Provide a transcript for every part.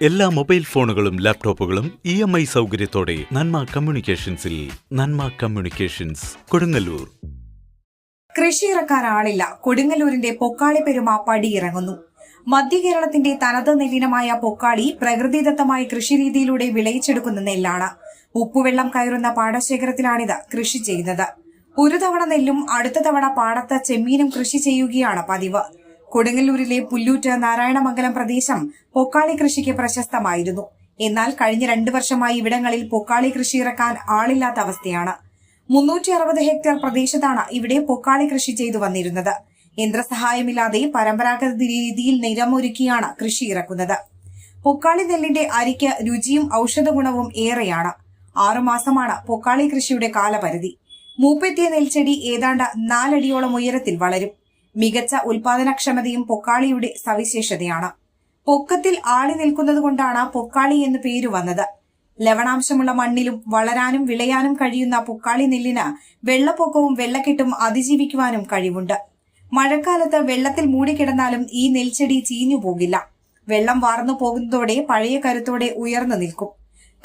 എല്ലാ മൊബൈൽ ഫോണുകളും ലാപ്ടോപ്പുകളും ഇ എം ഐ സൗകര്യത്തോടെ നന്മ കമ്മ്യൂണിക്കേഷൻസിൽ നന്മ കമ്മ്യൂണിക്കേഷൻസ് കൊടുങ്ങല്ലൂർ. കൃഷി ഇറക്കാൻ ആളില്ല കൊടുങ്ങല്ലൂരിന്റെ പൊക്കാളി പെരുമ പടിയിറങ്ങുന്നു മധ്യ കേരളത്തിന്റെ തനത് നെല്ലിനമായ പൊക്കാളി പ്രകൃതിദത്തമായ കൃഷിരീതിയിലൂടെ വിളയിച്ചെടുക്കുന്ന നെല്ലാണ്. ഉപ്പുവെള്ളം കയറുന്ന പാടശേഖരത്തിലാണിത് കൃഷി ചെയ്യുന്നത്. ഒരു തവണ നെല്ലും അടുത്ത തവണ പാടത്ത് ചെമ്മീനും കൃഷി ചെയ്യുകയാണ് പതിവ്. കൊടുങ്ങല്ലൂരിലെ പുല്ലൂറ്റ് നാരായണമംഗലം പ്രദേശം പൊക്കാളി കൃഷിക്ക് പ്രശസ്തമായിരുന്നു. എന്നാൽ കഴിഞ്ഞ രണ്ടു വർഷമായി ഇവിടങ്ങളിൽ പൊക്കാളി കൃഷി ഇറക്കാൻ ആളില്ലാത്ത അവസ്ഥയാണ്. മുന്നൂറ്റി അറുപത് ഹെക്ടർ പ്രദേശത്താണ് ഇവിടെ പൊക്കാളി കൃഷി ചെയ്തു വന്നിരുന്നത്. യന്ത്രസഹായമില്ലാതെ പരമ്പരാഗത രീതിയിൽ നിരമൊരുക്കിയാണ് കൃഷി ഇറക്കുന്നത്. പൊക്കാളി നെല്ലിന്റെ അരിക്ക് രുചിയും ഔഷധ ഗുണവും ഏറെയാണ് ആറുമാസമാണ് പൊക്കാളി കൃഷിയുടെ കാലപരിധി. മൂപ്പെത്തിയ നെൽച്ചെടി ഏതാണ്ട് നാലടിയോളം ഉയരത്തിൽ വളരും. മികച്ച ഉൽപാദനക്ഷമതയും പൊക്കാളിയുടെ സവിശേഷതയാണ്. പൊക്കത്തിൽ ആളി നിൽക്കുന്നതുകൊണ്ടാണ് പൊക്കാളി എന്ന് പേര് വന്നത്. ലവണാംശമുള്ള മണ്ണിലും വളരാനും വിളയാനും കഴിയുന്ന പൊക്കാളി നെല്ലിന് വെള്ളപ്പൊക്കവും വെള്ളക്കെട്ടും അതിജീവിക്കുവാനും കഴിവുണ്ട്. മഴക്കാലത്ത് വെള്ളത്തിൽ മൂടിക്കിടന്നാലും ഈ നെൽച്ചെടി ചീഞ്ഞു പോകില്ല. വെള്ളം വാർന്നു പോകുന്നതോടെ പഴയ കരുത്തോടെ ഉയർന്നു നിൽക്കും.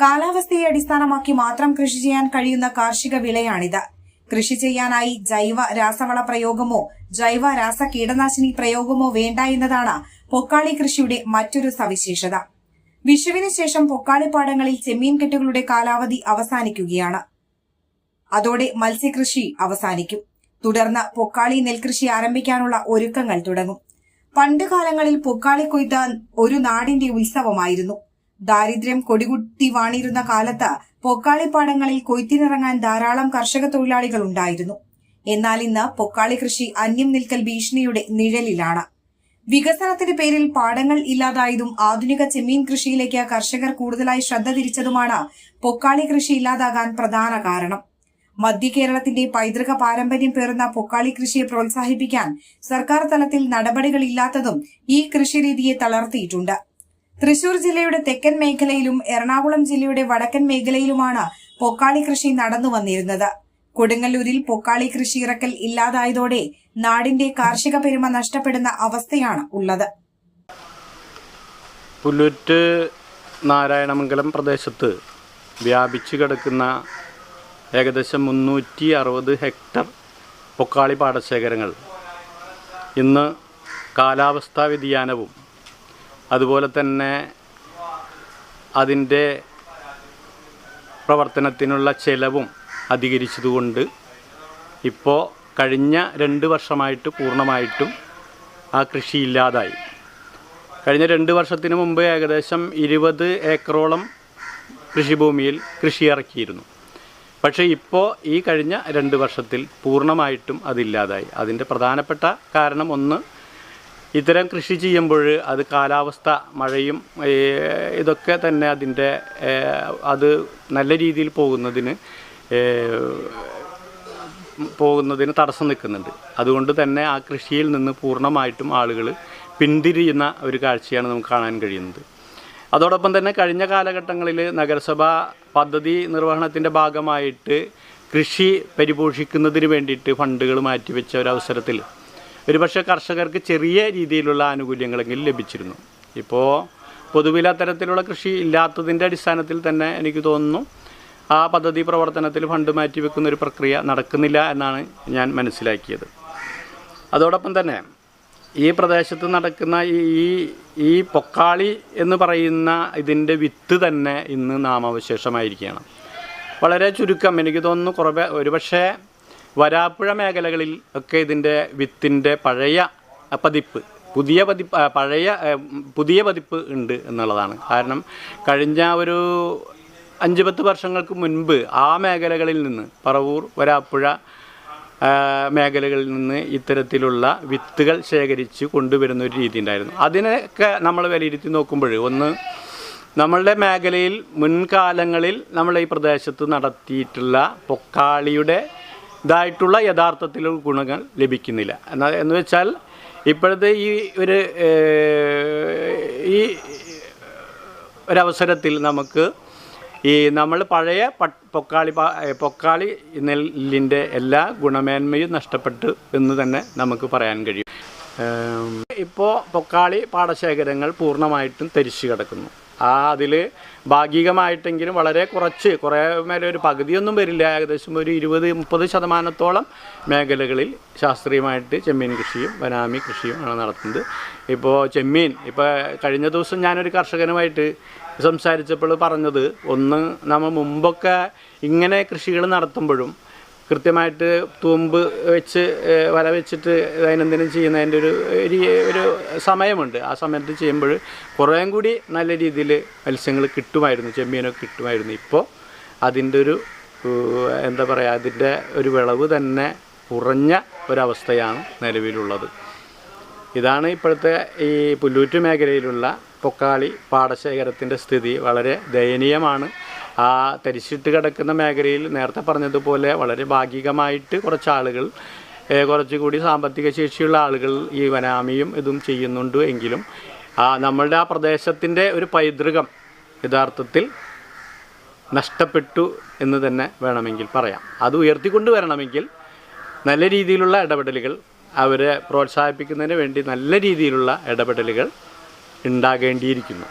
കാലാവസ്ഥയെ അടിസ്ഥാനമാക്കി മാത്രം കൃഷി ചെയ്യാൻ കഴിയുന്ന കാർഷിക വിളയാണിത്. കൃഷി ചെയ്യാനായി ജൈവ രാസവള പ്രയോഗമോ ജൈവ രാസ കീടനാശിനി പ്രയോഗമോ വേണ്ട എന്നതാണ് പൊക്കാളി കൃഷിയുടെ മറ്റൊരു സവിശേഷത. വിഷുവിന് ശേഷം പൊക്കാളിപ്പാടങ്ങളിൽ ചെമ്മീൻ കെട്ടുകളുടെ കാലാവധി അവസാനിക്കുകയാണ്. അതോടെ മത്സ്യകൃഷി അവസാനിക്കും. തുടർന്ന് പൊക്കാളി നെൽകൃഷി ആരംഭിക്കാനുള്ള ഒരുക്കങ്ങൾ തുടങ്ങും. പണ്ട് കാലങ്ങളിൽ പൊക്കാളി കൊയ്ത്ത് ഒരു നാടിന്റെ ഉത്സവമായിരുന്നു. ദാരിദ്ര്യം കൊടികുട്ടി വാണിരുന്ന കാലത്ത് പൊക്കാളിപ്പാടങ്ങളിൽ കൊയ്ത്തിനിറങ്ങാൻ ധാരാളം കർഷക തൊഴിലാളികൾ ഉണ്ടായിരുന്നു. എന്നാൽ ഇന്ന് പൊക്കാളി കൃഷി അന്യം നിൽക്കൽ ഭീഷണിയുടെ നിഴലിലാണ്. വികസനത്തിന്റെ പേരിൽ പാടങ്ങൾ ഇല്ലാതായതും ആധുനിക ചെമ്മീൻ കൃഷിയിലേക്ക് കർഷകർ കൂടുതലായി ശ്രദ്ധ തിരിച്ചതുമാണ് പൊക്കാളി കൃഷി ഇല്ലാതാകാൻ പ്രധാന കാരണം. മധ്യ കേരളത്തിന്റെ പൈതൃക പാരമ്പര്യം പേറുന്ന പൊക്കാളി കൃഷിയെ പ്രോത്സാഹിപ്പിക്കാൻ സർക്കാർ തലത്തിൽ നടപടികളില്ലാത്തതും ഈ കൃഷിരീതിയെ തളർത്തിയിട്ടുണ്ട്. തൃശൂർ ജില്ലയുടെ തെക്കൻ മേഖലയിലും എറണാകുളം ജില്ലയുടെ വടക്കൻ മേഖലയിലുമാണ് പൊക്കാളി കൃഷി നടന്നു വന്നിരുന്നത്. കൊടുങ്ങല്ലൂരിൽ പൊക്കാളി കൃഷി ഇറക്കൽ ഇല്ലാതായതോടെ നാടിന്റെ കാർഷിക പെരുമ നഷ്ടപ്പെടുന്ന അവസ്ഥയാണ് ഉള്ളത്. പുല്ലൂറ്റ് നാരായണമംഗലം പ്രദേശത്ത് വ്യാപിച്ചു കിടക്കുന്ന ഏകദേശം മുന്നൂറ്റി അറുപത് ഹെക്ടർ പൊക്കാളി പാടശേഖരങ്ങൾ. ഇന്ന് കാലാവസ്ഥാ വ്യതിയാനവും അതുപോലെ തന്നെ അതിന്റെ പ്രവർത്തനത്തിനുള്ള ചെലവും അധികരിച്ചതുകൊണ്ട് ഇപ്പോൾ കഴിഞ്ഞ രണ്ട് വർഷമായിട്ട് പൂർണമായിട്ടും ആ കൃഷി ഇല്ലാതായി കഴിഞ്ഞ രണ്ട് വർഷത്തിന് മുമ്പ് ഏകദേശം ഇരുപത് ഏക്കറോളം കൃഷിഭൂമിയിൽ കൃഷി ഇറക്കിയിരുന്നു പക്ഷേ ഇപ്പോൾ ഈ കഴിഞ്ഞ രണ്ട് വർഷത്തിൽ പൂർണമായിട്ടും അതില്ലാതായി. അതിന്റെ പ്രധാനപ്പെട്ട കാരണം ഒന്ന് ഇത്തരം കൃഷി ചെയ്യുമ്പോൾ അത് കാലാവസ്ഥ മഴയും ഇതൊക്കെ തന്നെ അതിന്റെ അത് നല്ല രീതിയിൽ പോകുന്നതിന് പോകുന്നതിന് തടസ്സം നിൽക്കുന്നുണ്ട്. അതുകൊണ്ട് തന്നെ ആ കൃഷിയിൽ നിന്ന് പൂർണമായിട്ടും ആളുകൾ പിന്തിരിയുന്ന ഒരു കാഴ്ചയാണ് നമുക്ക് കാണാൻ കഴിയുന്നത്. അതോടൊപ്പം തന്നെ കഴിഞ്ഞ കാലഘട്ടങ്ങളിൽ നഗരസഭ പദ്ധതി നിർവഹണത്തിന്റെ ഭാഗമായിട്ട് കൃഷി പരിപോഷിക്കുന്നതിന് വേണ്ടിയിട്ട് ഫണ്ടുകൾ മാറ്റിവെച്ച ഒരവസരത്തിൽ ഒരുപക്ഷെ കർഷകർക്ക് ചെറിയ രീതിയിലുള്ള ആനുകൂല്യങ്ങളെങ്കിലും ലഭിച്ചിരുന്നു. ഇപ്പോൾ പൊതുവിൽ അത്തരത്തിലുള്ള കൃഷി ഇല്ലാത്തതിന്റെ അടിസ്ഥാനത്തിൽ തന്നെ എനിക്ക് തോന്നുന്നു ആ പദ്ധതി പ്രവർത്തനത്തിൽ ഫണ്ട് മാറ്റി വെക്കുന്ന ഒരു പ്രക്രിയ നടക്കുന്നില്ല എന്നാണ് ഞാൻ മനസ്സിലാക്കിയത്. അതോടൊപ്പം തന്നെ ഈ പ്രദേശത്ത് നടക്കുന്ന ഈ ഈ- ഈ പൊക്കാളി എന്ന് പറയുന്ന ഇതിന്റെ വിത്ത് തന്നെ ഇന്ന് നാമാവശേഷമായിരിക്കുകയാണ്. വളരെ ചുരുക്കം എനിക്ക് തോന്നുന്നു കുറേ ഒരുപക്ഷെ വരാപ്പുഴ മേഖലകളിൽ ഒക്കെ ഇതിന്റെ വിത്തിന്റെ പഴയ പതിപ്പ് പുതിയ പതിപ്പ് പഴയ പുതിയ പതിപ്പ് ഉണ്ട് എന്നുള്ളതാണ്. കാരണം കഴിഞ്ഞ ഒരു അഞ്ച് പത്ത് വർഷങ്ങൾക്ക് മുൻപ് ആ മേഖലകളിൽ നിന്ന് പറവൂർ വരാപ്പുഴ മേഖലകളിൽ നിന്ന് ഇത്തരത്തിലുള്ള വിത്തുകൾ ശേഖരിച്ച് കൊണ്ടുവരുന്ന ഒരു രീതി ഉണ്ടായിരുന്നു. അതിനൊക്കെ നമ്മൾ വിലയിരുത്തി നോക്കുമ്പോൾ ഒന്ന് നമ്മളുടെ മേഖലയിൽ മുൻകാലങ്ങളിൽ നമ്മൾ ഈ പ്രദേശത്ത് നടത്തിയിട്ടുള്ള പൊക്കാളിയുടെ ഇതായിട്ടുള്ള യഥാർത്ഥത്തിലുള്ള ഗുണങ്ങൾ ലഭിക്കുന്നില്ല. എന്നാൽ എന്ന് വെച്ചാൽ ഇപ്പോഴത്തെ ഈ ഒരു ഈ ഒരവസരത്തിൽ നമുക്ക് ഈ നമ്മൾ പഴയ പൊക്കാളി പൊക്കാളി നെല്ലിന്റെ എല്ലാ ഗുണമേന്മയും നഷ്ടപ്പെട്ടു എന്ന് തന്നെ നമുക്ക് പറയാൻ കഴിയും. ഇപ്പോൾ പൊക്കാളി പാടശേഖരങ്ങൾ പൂർണമായിട്ടും തരിച്ചു കിടക്കുന്നു. ആ അതിൽ ഭാഗികമായിട്ടെങ്കിലും വളരെ കുറച്ച് കുറേ മേലെ ഒരു പകുതിയൊന്നും വരില്ല. ഏകദേശം ഒരു ഇരുപത് മുപ്പത് ശതമാനത്തോളം മേഖലകളിൽ ശാസ്ത്രീയമായിട്ട് ചെമ്മീൻ കൃഷിയും വനാമി കൃഷിയും ആണ് നടത്തുന്നത്. ഇപ്പോൾ ചെമ്മീൻ ഇപ്പോൾ കഴിഞ്ഞ ദിവസം ഞാനൊരു കർഷകനുമായിട്ട് സംസാരിച്ചപ്പോൾ പറഞ്ഞത് ഒന്ന് നമ്മൾ മുമ്പൊക്കെ ഇങ്ങനെ കൃഷികൾ നടത്തുമ്പോഴും കൃത്യമായിട്ട് തൂമ്പ് വെച്ച് വല വെച്ചിട്ട് ദൈനംദിനം ചെയ്യുന്നതിന്റെ ഒരു ഒരു സമയമുണ്ട്. ആ സമയത്ത് ചെയ്യുമ്പോൾ കുറേ കൂടി നല്ല രീതിയിൽ മത്സ്യങ്ങൾ കിട്ടുമായിരുന്നു ചെമ്മീനൊക്കെ കിട്ടുമായിരുന്നു. ഇപ്പോൾ അതിന്റെ ഒരു എന്താ പറയുക അതിന്റെ ഒരു വിളവ് തന്നെ കുറഞ്ഞ ഒരവസ്ഥയാണ് നിലവിലുള്ളത്. ഇതാണ് ഇപ്പോഴത്തെ ഈ പുല്ലൂറ്റ് മേഖലയിലുള്ള പൊക്കാളി പാടശേഖരത്തിന്റെ സ്ഥിതി. വളരെ ദയനീയമാണ്. ആ തരിശിട്ട് കിടക്കുന്ന മേഖലയിൽ നേരത്തെ പറഞ്ഞതുപോലെ വളരെ ഭാഗികമായിട്ട് കുറച്ച് ആളുകൾ കുറച്ചുകൂടി സാമ്പത്തിക ശേഷിയുള്ള ആളുകൾ ഈ വനാമിയും ഇതും ചെയ്യുന്നുണ്ട് എങ്കിലും നമ്മളുടെ ആ പ്രദേശത്തിന്റെ ഒരു പൈതൃകം യഥാർത്ഥത്തിൽ നഷ്ടപ്പെട്ടു എന്ന് തന്നെ വേണമെങ്കിൽ പറയാം. അത് ഉയർത്തിക്കൊണ്ട് വരണമെങ്കിൽ നല്ല രീതിയിലുള്ള ഇടപെടലുകൾ അവരെ പ്രോത്സാഹിപ്പിക്കുന്നതിന് വേണ്ടി നല്ല രീതിയിലുള്ള ഇടപെടലുകൾ ഉണ്ടാകേണ്ടിയിരിക്കുന്നു.